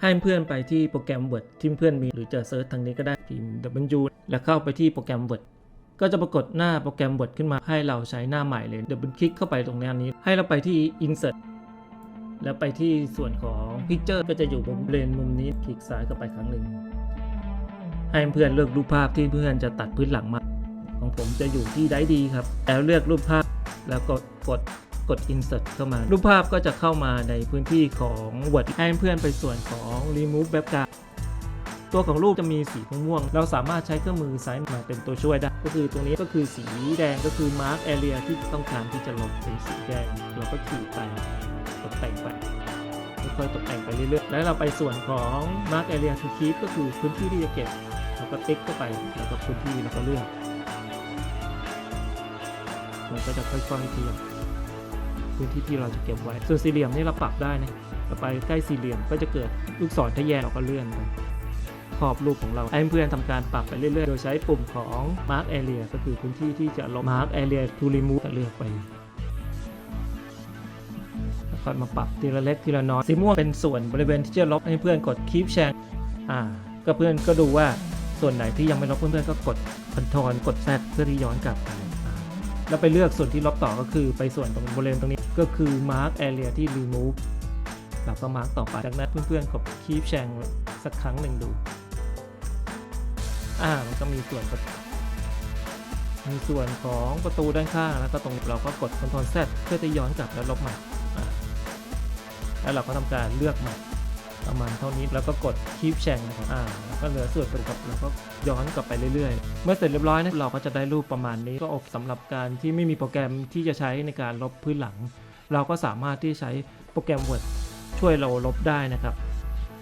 ให้เพื่อนไปที่โปรแกรม Word ที่เพื่อนมีหรือจะเซิร์ชทางนี้ก็ได้พิมพ์ W แล้วเข้าไปที่โปรแกรม Word ก็จะปรากฏหน้าโปรแกรม Word ขึ้นมาให้เราใช้หน้าใหม่เลยเดี๋ยวคลิกเข้าไปตรงหน้นี้ ให้เราไปที่ Insert แล้วไปที่ส่วนของ Picture ก็จะอยู่บนเลนมุมนี้คลิกซ้ายเข้าไปครั้งหนึ่งให้เพื่อนเลือกรูปภาพที่เพื่อนจะตัดพื้นหลังมา ของผมจะอยู่ที่ได้ดีครับ แล้วเลือกรูปภาพแล้วกดกด กด insert เข้ามา รูปภาพก็จะเข้ามาในพื้นที่ของ Word ให้เพื่อนไปส่วนของ remove background ตัวของรูปจะมีสีม่วง เราสามารถใช้เครื่องมือซ้ายมาเป็นตัวช่วยได้ ก็คือตรงนี้ก็คือสีแดงก็คือ mark area ที่ต้องการที่จะลบเป็นสีแดง เราก็ขีดไปตกแต่งไปค่อยๆตกแต่งไปเรื่อยๆ แล้วเราไปส่วนของ mark area to keep ก็คือพื้นที่ที่จะเก็บเราก็ติ๊กเข้าไปแล้วก็พื้นที่เราก็เลือก มันก็จะค่อยๆเทียบ พื้นที่ที่เราจะเก็บไว้ ส่วนสี่เหลี่ยมนี่เราปรับได้นะเราไปใกล้สี่เหลี่ยมก็จะเกิดลูกศรทะแยงเราก็เลื่อนไปขอบรูปของเราให้เพื่อนทำการปรับไปเรื่อยๆ โดยใช้ปุ่มของ mark area ก็คือพื้นที่ที่จะลบ mark area to remove เลือกไปแล้วก็มาปรับทีละเล็กทีละน้อย สีม่วงเป็นส่วนบริเวณที่จะลบให้เพื่อนกด keep share อ่า ก็เพื่อนก็ดูว่าส่วนไหนที่ยังไม่ลบเพื่อนๆก็กด control กด Z เพื่อที่ย้อนกลับไปแล้วไปเลือกส่วนที่ลบต่อก็คือไปส่วนตรงบริเวณตรงนี้ ก็คือ mark area ที่ remove เราก็ mark ต่อไปจากนั้นเพื่อนๆกด keep share สักครั้งหนึ่งดู อ่า มันก็มีส่วนมีส่วนของประตูด้านข้างแล้วก็ตรงเราก็กด Ctrl Z เพื่อจะย้อนกลับแล้วลบใหม่อ่าแล้วเราก็ทำการเลือกใหม่ประมาณเท่านี้แล้วก็กด keep change นะครับอ่าแล้วก็เหลือส่วนประกอบแล้วก็ย้อนกลับไปเรื่อยๆ เมื่อเสร็จเรียบร้อยนะเราก็จะได้รูปประมาณนี้ก็ออกสำหรับการที่ไม่มีโปรแกรมที่จะใช้ในการลบพื้นหลัง เราก็สามารถที่ใช้โปรแกรม Word ช่วยเราลบได้นะครับ